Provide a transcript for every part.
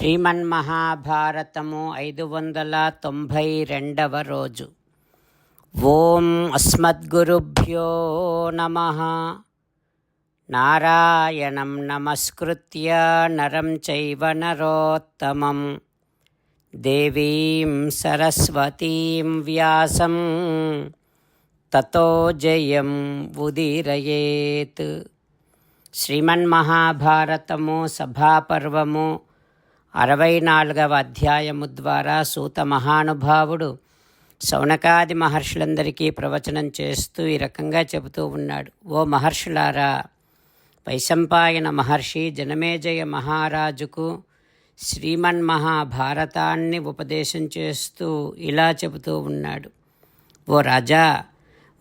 శ్రీమన్మహాభారతము ఐదు వందల తొంభై రెండవ రోజు. ఓం అస్మద్గురుభ్యో నమ. నారాయణం నమస్కృత్య నరం చైవ నరోత్తమం. దేవీం సరస్వతీం వ్యాసం. తతో జయం ఉదీరయేత్. శ్రీమన్మహాభారతము సభాపర్వము అరవై నాలుగవ అధ్యాయము ద్వారా సూత మహానుభావుడు శౌనకాది మహర్షులందరికీ ప్రవచనం చేస్తూ ఈ రకంగా చెబుతూ ఉన్నాడు. ఓ మహర్షులారా వైశంపాయన మహర్షి జనమేజయ మహారాజుకు శ్రీమన్ మహాభారతాన్ని ఉపదేశం చేస్తూ ఇలా చెబుతూ ఉన్నాడు. ఓ రాజా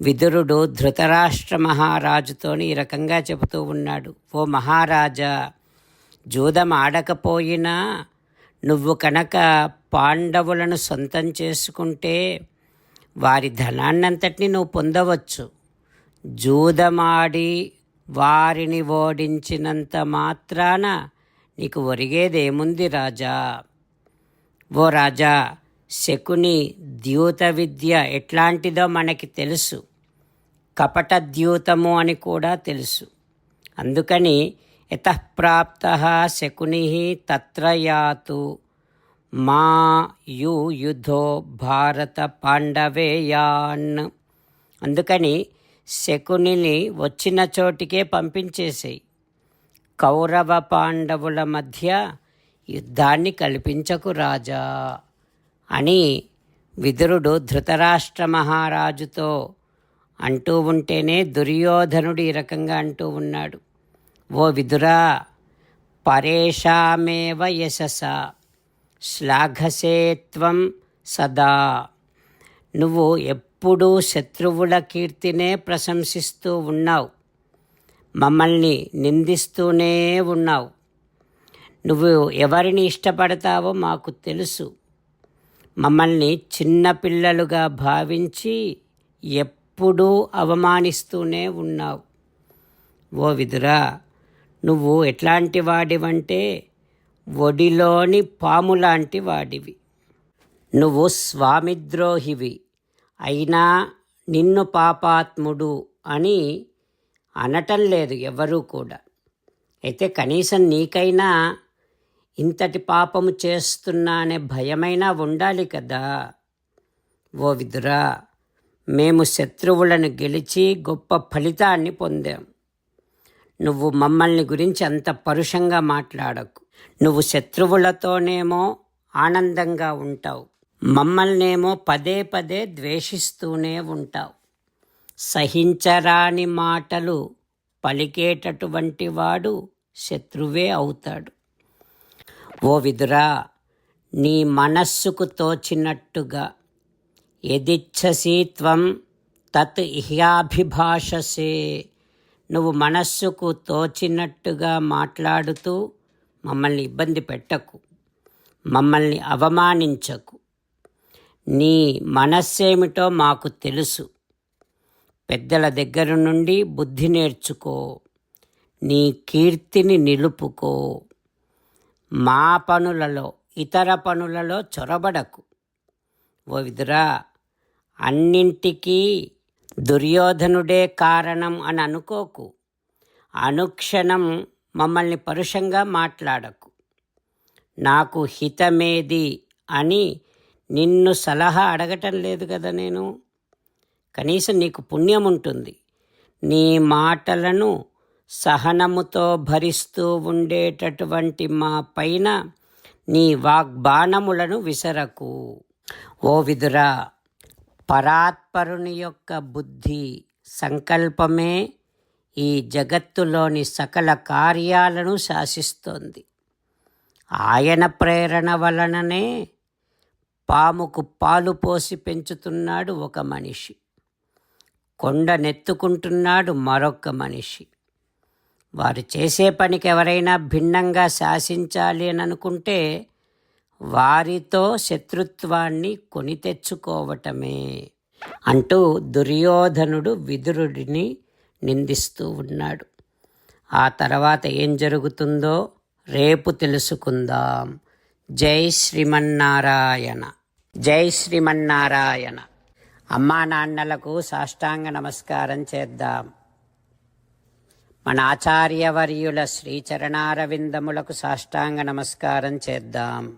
విదురుడు ధృతరాష్ట్ర మహారాజుతోని ఈ రకంగా చెబుతూ ఉన్నాడు. ఓ మహారాజా జూదం ఆడకపోయినా నువ్వు కనుక పాండవులను సొంతం చేసుకుంటే వారి ధనాన్నంతటిని నువ్వు పొందవచ్చు. జూదమాడి వారిని ఓడించినంత మాత్రాన నీకు ఒరిగేదేముంది రాజా? ఓ రాజా శకుని ద్యూత విద్య ఎట్లాంటిదో మనకి తెలుసు. కపట ద్యూతము అని కూడా తెలుసు. అందుకని యతఃప్రాప్త శకుని తత్ర యాతు మా యు యుధో భారత పాండవేయాన్. అందుకని శకునిని వచ్చిన చోటికే పంపించేసేయి. కౌరవ పాండవుల మధ్య యుద్ధాన్ని కల్పించకు రాజా అని విదురుడు ధృతరాష్ట్ర మహారాజుతో అంటూ ఉంటేనే దుర్యోధనుడు ఈ రకంగా అంటూ ఉన్నాడు. ఓ విదురా పరేషామేవ యశస శ్లాఘసేత్వం సదా నువ్వు ఎప్పుడూ శత్రువుల కీర్తినే ప్రశంసిస్తూ ఉన్నావు. మమ్మల్ని నిందిస్తూనే ఉన్నావు. నువ్వు ఎవరిని ఇష్టపడతావో మాకు తెలుసు. మమ్మల్ని చిన్నపిల్లలుగా భావించి ఎప్పుడూ అవమానిస్తూనే ఉన్నావు. ఓ విదురా నువ్వు ఎట్లాంటి వాడివంటే ఒడిలోని పాము లాంటి వాడివి. నువ్వు స్వామిద్రోహివి. అయినా నిన్ను పాపాత్ముడు అని అనటం లేదు ఎవరూ కూడా. అయితే కనీసం నీకైనా ఇంతటి పాపము చేస్తున్నా అనే భయమైనా ఉండాలి కదా. ఓ విదురా మేము శత్రువులను గెలిచి గొప్ప ఫలితాన్ని పొందాం. నువ్వు మమ్మల్ని గురించి అంత పరుషంగా మాట్లాడకు. నువ్వు శత్రువులతోనేమో ఆనందంగా ఉంటావు. మమ్మల్నేమో పదే పదే ద్వేషిస్తూనే ఉంటావు. సహించరాని మాటలు పలికేటటువంటి వాడు శత్రువే అవుతాడు. ఓ విదురా నీ మనస్సుకు తోచినట్టుగా ఎదిచ్చసి త్వం తత్ ఇహ్యాభిభాషసే నువ్వు మనస్సుకు తోచినట్టుగా మాట్లాడుతూ మమ్మల్ని ఇబ్బంది పెట్టకు. మమ్మల్ని అవమానించకు. నీ మనస్సేమిటో మాకు తెలుసు. పెద్దల దగ్గర నుండి బుద్ధి నేర్చుకో. నీ కీర్తిని నిలుపుకో. మా పనులలో ఇతర పనులలో చొరబడకు. ఓ విదురా అన్నింటికీ దుర్యోధనుడే కారణం అని అనుకోకు. అనుక్షణం మమ్మల్ని పరుషంగా మాట్లాడకు. నాకు హితమేది అని నిన్ను సలహా అడగటం లేదు కదా నేను? కనీసం నీకు పుణ్యం ఉంటుంది. నీ మాటలను సహనముతో భరిస్తూ ఉండేటటువంటి మా పైన నీ వాగ్బాణములను విసరకు. ఓ విదురా పరాత్పరుని యొక్క బుద్ధి సంకల్పమే ఈ జగత్తులోని సకల కార్యాలను శాసిస్తోంది. ఆయన ప్రేరణ వలననే పాముకు పాలు పోసి పెంచుతున్నాడు ఒక మనిషి. కొండ నెత్తుకుంటున్నాడు మరొక మనిషి. వారు చేసే పనికి ఎవరైనా భిన్నంగా శాసించాలి అని అనుకుంటే వారితో శత్రుత్వాన్ని కొని తెచ్చుకోవటమే అంటూ దుర్యోధనుడు విదురుడిని నిందిస్తూ ఉన్నాడు. ఆ తర్వాత ఏం జరుగుతుందో రేపు తెలుసుకుందాం. జై శ్రీమన్నారాయణ. జై శ్రీమన్నారాయణ. అమ్మా నాన్నలకు సాష్టాంగ నమస్కారం చేద్దాం. మన ఆచార్యవర్యుల శ్రీచరణారవిందములకు సాష్టాంగ నమస్కారం చేద్దాం.